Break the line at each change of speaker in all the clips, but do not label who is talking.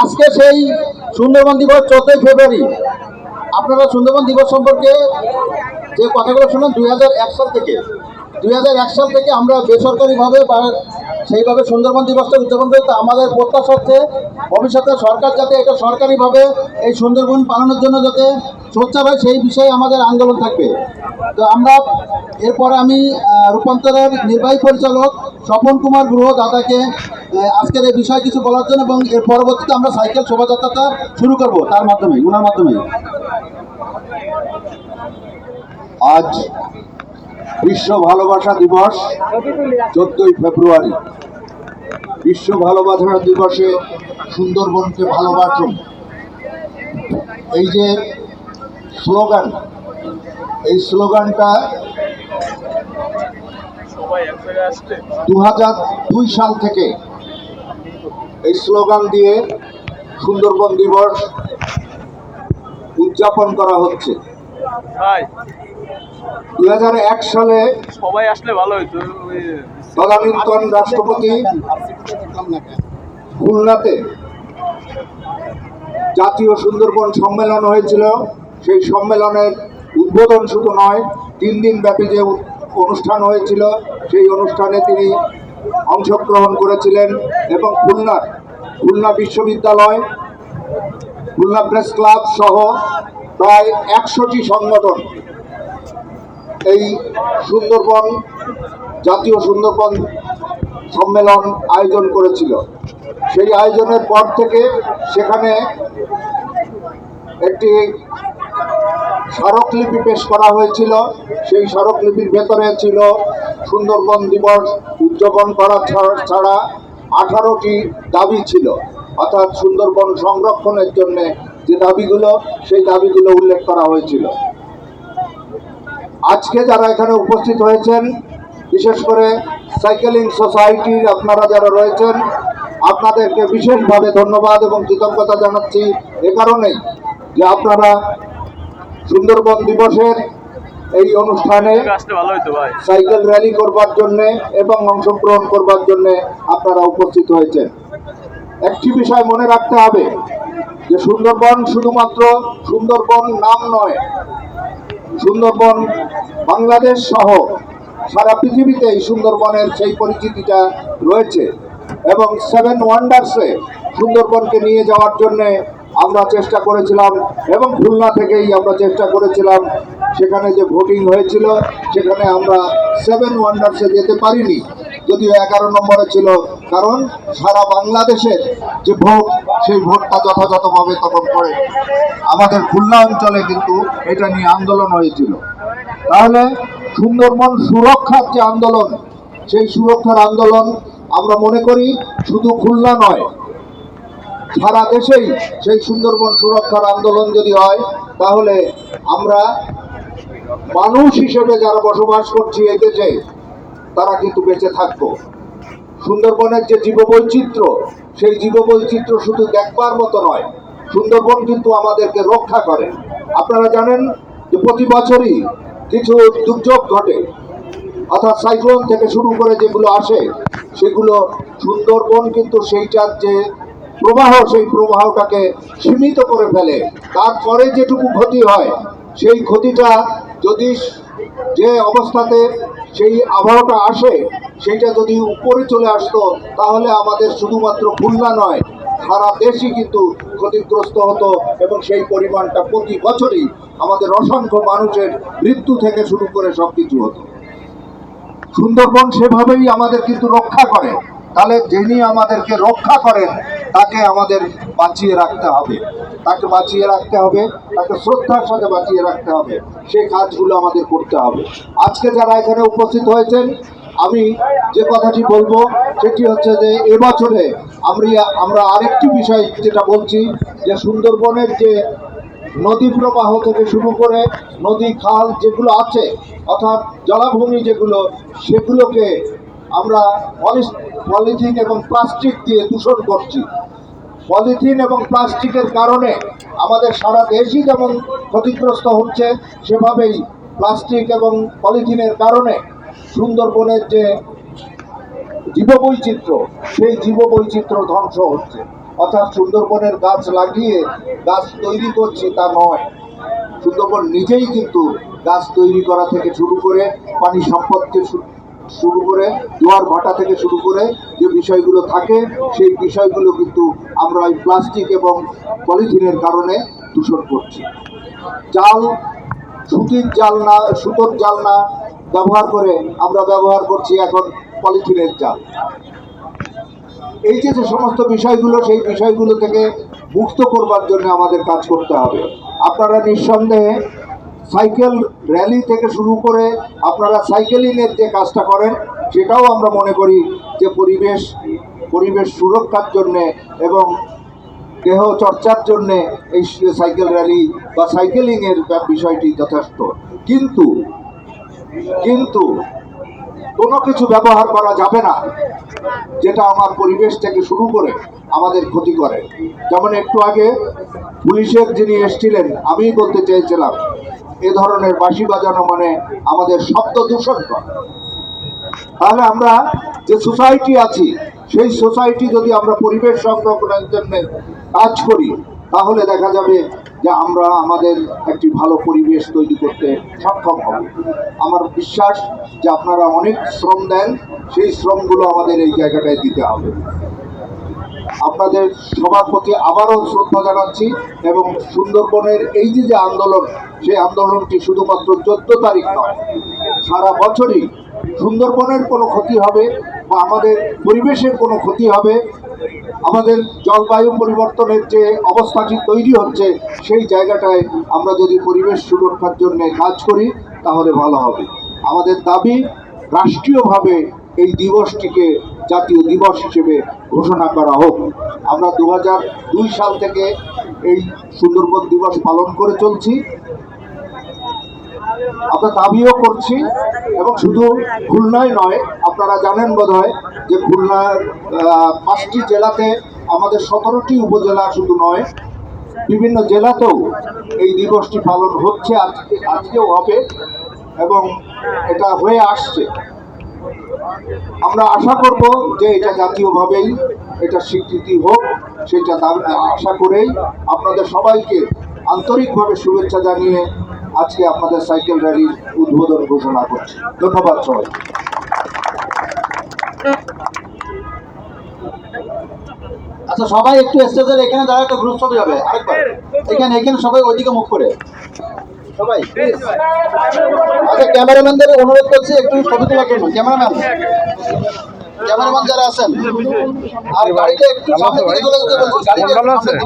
আজকে সেই সুন্দরবন দিবস চোদ্দই ফেব্রুয়ারি। আপনারা সুন্দরবন দিবস সম্পর্কে যে কথাগুলো শুনলেন, দুই সাল থেকে দু হাজার এক সাল থেকে আমরা বেসরকারিভাবে বা সেইভাবে সুন্দরবন দিবসটা উদযাপন করি, তো আমাদের প্রত্যাশা হচ্ছে ভবিষ্যতে সরকার যাতে এটা সরকারিভাবে এই সুন্দরবন পালনের জন্য যাতে সোচ্চার হয়, সেই বিষয়ে আমাদের আন্দোলন থাকবে। তো আমরা এরপর আমি রূপান্তরের নির্বাহী পরিচালক স্বপন কুমার গুহ দাদাকে আজকের এই বিষয়ে কিছু বলার জন্য এবং এর পরবর্তীতে আমরা সাইকেল শোভাযাত্রাটা শুরু করব তার মাধ্যমে ওনার মাধ্যমে।
আজ বিশ্ব ভালোবাসা দিবস চোদ্দই ফেব্রুয়ারি। বিশ্ব ভালোবাসা দিবসে সুন্দরবনকে ভালোবাসুন। এই যে স্লোগান, এই স্লোগানটা দু হাজার দুই সাল থেকে এই স্লোগান দিয়ে সুন্দরবন দিবস উদযাপন করা হচ্ছে। দুই সালে
সবাই আসলে ভালো হইতো
তদানীন্তন রাষ্ট্রপতি খুলনাতে জাতীয় সুন্দরবন সম্মেলন হয়েছিল। সেই সম্মেলনের উদ্বোধন শুধু নয় তিন দিন ব্যাপী যে অনুষ্ঠান হয়েছিল সেই অনুষ্ঠানে তিনি অংশগ্রহণ করেছিলেন এবং খুলনার খুলনা বিশ্ববিদ্যালয় খুলনা প্রেস ক্লাব সহ প্রায় একশোটি সংগঠন এই সুন্দরবন, জাতীয় সুন্দরবন সম্মেলন আয়োজন করেছিল। সেই আয়োজনের পর থেকে সেখানে একটি স্মারকলিপি পেশ করা হয়েছিল। সেই স্মারকলিপির ভেতরে ছিল সুন্দরবন দিবস উদযাপন করা ছাড়া আঠারোটি দাবি ছিল। অর্থাৎ সুন্দরবন সংরক্ষণের জন্য যে দাবিগুলো, সেই দাবিগুলো উল্লেখ করা হয়েছিল। আজকে যারা এখানে উপস্থিত হয়েছেন, বিশেষ করে সাইকেলিং সোসাইটির আপনারা যারা রয়েছেন, আপনাদেরকে বিশেষভাবে ধন্যবাদ এবং কৃতজ্ঞতা জানাচ্ছি এ কারণেই যে আপনারা সুন্দরবন দিবসের এই অনুষ্ঠানে সাইকেল র্যালি করবার জন্য এবং অংশগ্রহণ করবার জন্য আপনারা উপস্থিত হয়েছেন। একটি বিষয় মনে রাখতে হবে যে সুন্দরবন শুধুমাত্র সুন্দরবন নাম নয় সুন্দরবন, বাংলাদেশ সহ সারা পৃথিবীতে এই সুন্দরবনের সেই পরিচিতিটা রয়েছে এবং সেভেন ওয়ান্ডার্সে সুন্দরবনকে নিয়ে যাওয়ার জন্যে আমরা চেষ্টা করেছিলাম এবং খুলনা থেকেই আমরা চেষ্টা করেছিলাম সেখানে যে ভোটিং হয়েছিল, সেখানে আমরা সেভেন ওয়ান্ডার্সে যেতে পারিনি। যদিও এগারো নম্বরে ছিল কারণ সারা বাংলাদেশের যে ভোট, সেই ভোটটা যথাযথভাবে তখন করে। আমাদের খুলনা অঞ্চলে কিন্তু এটা নিয়ে আন্দোলন হয়েছিল। তাহলে সুন্দরবন সুরক্ষার যে আন্দোলন, সেই সুরক্ষার আন্দোলন আমরা মনে করি শুধু খুলনা নয়, সারা দেশেই সেই সুন্দরবন সুরক্ষার আন্দোলন যদি হয়, তাহলে আমরা মানুষ হিসেবে যারা বসবাস করছি এই দেশে, তারা কিন্তু বেঁচে থাকব। সুন্দরবনের যে জীববৈচিত্র্য, সেই জীববৈচিত্র্য শুধু দেখবার মতো নয়, সুন্দরবন কিন্তু আমাদেরকে রক্ষা করে। আপনারা জানেন যে প্রতি বছরই কিছু দুর্যোগ ঘটে, অর্থাৎ সাইক্লোন থেকে শুরু করে যেগুলো আসে, সেগুলো সুন্দরবন কিন্তু সেইটার যে প্রবাহ, সেই প্রবাহটাকে সীমিত করে ফেলে। তারপরে যেটুকু ক্ষতি হয়, সেই ক্ষতিটা যদি যে অবস্থাতে সেই আবহাওয়াটা আসে, সেইটা যদি উপরে চলে আসতো, তাহলে আমাদের শুধুমাত্র খুলনা নয়, সারা দেশই কিন্তু ক্ষতিগ্রস্ত হতো এবং সেই পরিমাণটা প্রতি বছরই আমাদের অসংখ্য মানুষের মৃত্যু থেকে শুরু করে সব কিছু হতো। সুন্দরবন সেভাবেই আমাদের কিন্তু রক্ষা করে। তাহলে যিনি আমাদেরকে রক্ষা করেন তাকে আমাদের বাঁচিয়ে রাখতে হবে। তাকে বাঁচিয়ে রাখতে হবে, তাকে শ্রদ্ধার সাথে বাঁচিয়ে রাখতে হবে। সেই কাজগুলো আমাদের করতে হবে। আজকে যারা এখানে উপস্থিত হয়েছেন, আমি যে কথাটি বলব, সেটি হচ্ছে যে এবছরে আমরা আমরা আরেকটি বিষয় যেটা বলছি, যে সুন্দরবনের যে নদী প্রবাহ থেকে শুরু করে নদী খাল যেগুলো আছে, অর্থাৎ জলাভূমি যেগুলো, সেগুলোকে আমরা পলি- পলিথিন এবং প্লাস্টিক দিয়ে দূষণ করছি। পলিথিন এবং প্লাস্টিকের কারণে আমাদের সারা দেশই যেমন ক্ষতিগ্রস্ত হচ্ছে, সেভাবেই প্লাস্টিক এবং পলিথিনের কারণে সুন্দরবনের যে জীববৈচিত্র্য, সেই জীববৈচিত্র্য ধ্বংস হচ্ছে। অর্থাৎ সুন্দরবনের গাছ লাগিয়ে গাছ তৈরি করছি তা নয়। সুন্দরবন নিজেই কিন্তু গাছ তৈরি করা থেকে শুরু করে পানি সম্পদকে শুরু করে জোয়ার ভাটা থেকে শুরু করে যে বিষয়গুলো থাকে, সেই বিষয়গুলো কিন্তু আমরা ওই প্লাস্টিক এবং পলিথিনের কারণে দূষণ করছি। জাল, সুতির জাল না, সুতোর জাল না ব্যবহার করে আমরা ব্যবহার করছি এখন পলিথিনের জাল। এই যে সমস্ত বিষয়গুলো, সেই বিষয়গুলো থেকে মুক্ত করবার জন্য আমাদের কাজ করতে হবে। আপনারা নিঃসন্দেহে সাইকেল র্যালি থেকে শুরু করে আপনারা সাইকেলিংয়ের যে কাজটা করেন, সেটাও আমরা মনে করি যে পরিবেশ পরিবেশ সুরক্ষার জন্যে এবং দেহ চর্চার জন্যে এই সাইকেল র্যালি বা সাইকেলিংয়ের বিষয়টি যথেষ্ট। কিন্তু কিন্তু কোনো কিছু ব্যবহার করা যাবে না, যেটা আমার পরিবেশ থেকে শুরু করে আমাদের ক্ষতি করে। যেমন একটু আগে পুলিশের যিনি এসেছিলেন, আমিই বলতে চেয়েছিলাম এ ধরনের বাঁশি বাজানো মানে আমাদের শব্দ দূষণ করা। তাহলে আমরা যে সোসাইটি আছি, সেই সোসাইটি যদি আমরা পরিবেশ সংরক্ষণের জন্য কাজ করি, তাহলে দেখা যাবে যে আমরা আমাদের একটি ভালো পরিবেশ তৈরি করতে সক্ষম হব। আমার বিশ্বাস যে আপনারা অনেক শ্রম দেন, সেই শ্রমগুলো আমাদের এই জায়গাটায় দিতে হবে। আপনাদের সবার প্রতি আবারও শ্রদ্ধা জানাচ্ছি এবং সুন্দরবনের এই যে যে আন্দোলন, সেই আন্দোলনটি শুধুমাত্র চোদ্দ তারিখ নয়, সারা বছরই সুন্দরবনের কোনো ক্ষতি হবে বা আমাদের পরিবেশের কোনো ক্ষতি হবে, আমাদের জলবায়ু পরিবর্তনের যে অবস্থাটি তৈরি হচ্ছে, সেই জায়গাটায় আমরা যদি পরিবেশ সুরক্ষার জন্য কাজ করি, তাহলে ভালো হবে। আমাদের দাবি রাষ্ট্রীয়ভাবে এই দিবসটিকে জাতীয় দিবস হিসেবে ঘোষণা করা হোক। আমরা দু দুই সাল থেকে এই সুন্দরবন দিবস পালন করে চলছি। আমরা দাবিও করছি এবং শুধু খুলনায় নয়, আপনারা জানেন বোধহয় যে খুলনার পাঁচটি জেলাতে আমাদের সতেরোটি উপজেলা শুধু নয়, বিভিন্ন জেলাতেও এই দিবসটি পালন হচ্ছে, আজকে, আজকেও হবে এবং এটা হয়ে আসছে। আমরা আশা করব যে এটা জাতীয়ভাবেই এটা স্বীকৃতি হোক, সেটা আশা করেই আপনাদের সবাইকে আন্তরিকভাবে শুভেচ্ছা জানিয়ে আজকে আপনাদের সাইকেল র্যালির উদ্বোধন ঘোষণা করছি। ধন্যবাদ সবাই
আচ্ছা সবাই একটু স্টেজের এখানে দাঁড়া একটা গ্রুপ ছবি হবে। আরেকবার। এখানে এখানে সবাই ওইদিকে মুখ করে। সবাই আচ্ছা ক্যামেরাম্যানদের অনুরোধ করছি একটু ছবি তোলার জন্য। ক্যামেরাম্যান। ক্যামেরাম্যান যারা আছেন আর গাড়িটা একটু সামনে দিকে চলে যেতে বলছি গাড়িটা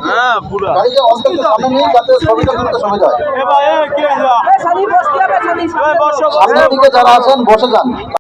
হ্যাঁ পুরা।
গাড়িটা অল্প সামনে নিয়ে যাতে ছবিটা তুলতে সুবিধা হয়। সামনের দিকে যারা আছেন বসে যান।